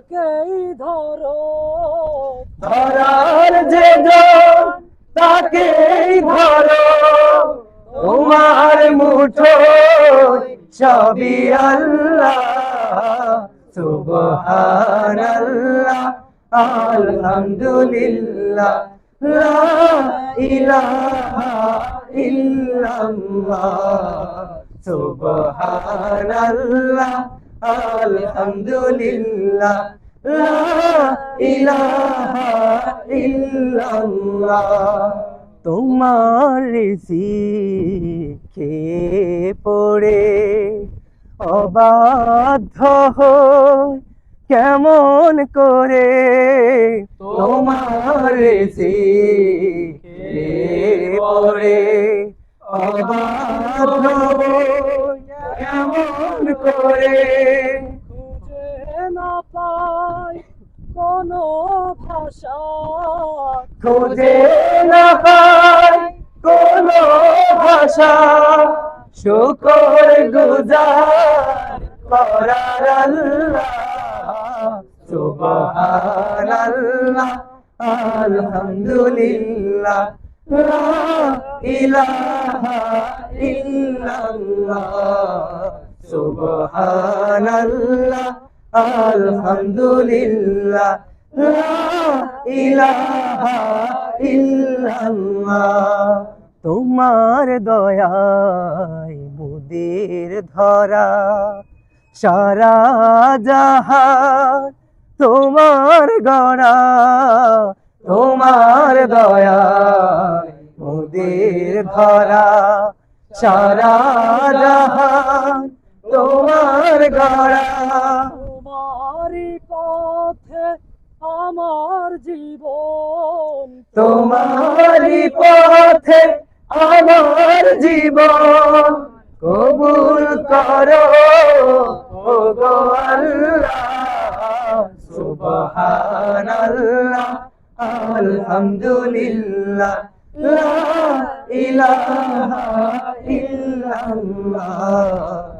তাকেই ধরো। ধরার যে তাকেই ধরো। তোমার মুঠো সবই আল্লাহ, সুবহানাল্লাহ, আলহামদুলিল্লাহ, লা ইলাহা ইল্লাল্লাহ, সুবহানাল্লাহ। আলহামদুলিল্লাহ লা ইলাহা ইল্লাল্লাহ। তোমার শিখে পড়ে অবাধ্য কেমন করে? তোমার পড়ে অবাধ্য কেমন করে। খুঁজে না পাই কোনো ভাষা। খুঁজে না পাই কোন ভাষা। শুকর গুজার করার আল্লাহ সুবহানাল্লাহ আলহামদুলিল্লাহ লা ইলাহা ইল্লাল্লাহ। সুবহানাল্লাহ, আলহামদুলিল্লাহ ইলাহা ইল্লাল্লাহ। তোমার দয়ায় মুদের ধরা, সারা জাহান তোমার গড়া। তোমার দয়ায় মুদের ধরা, সারা জাহান তোমার গড়া। তোমারই পথে আমার জীবন। তোমারি পথে আমার জীবন। কবুল করো ও গো আল্লাহ। সুবহানাল্লাহ আলহামদুলিল্লাহ লা ইলাহা ইল্লাল্লাহ।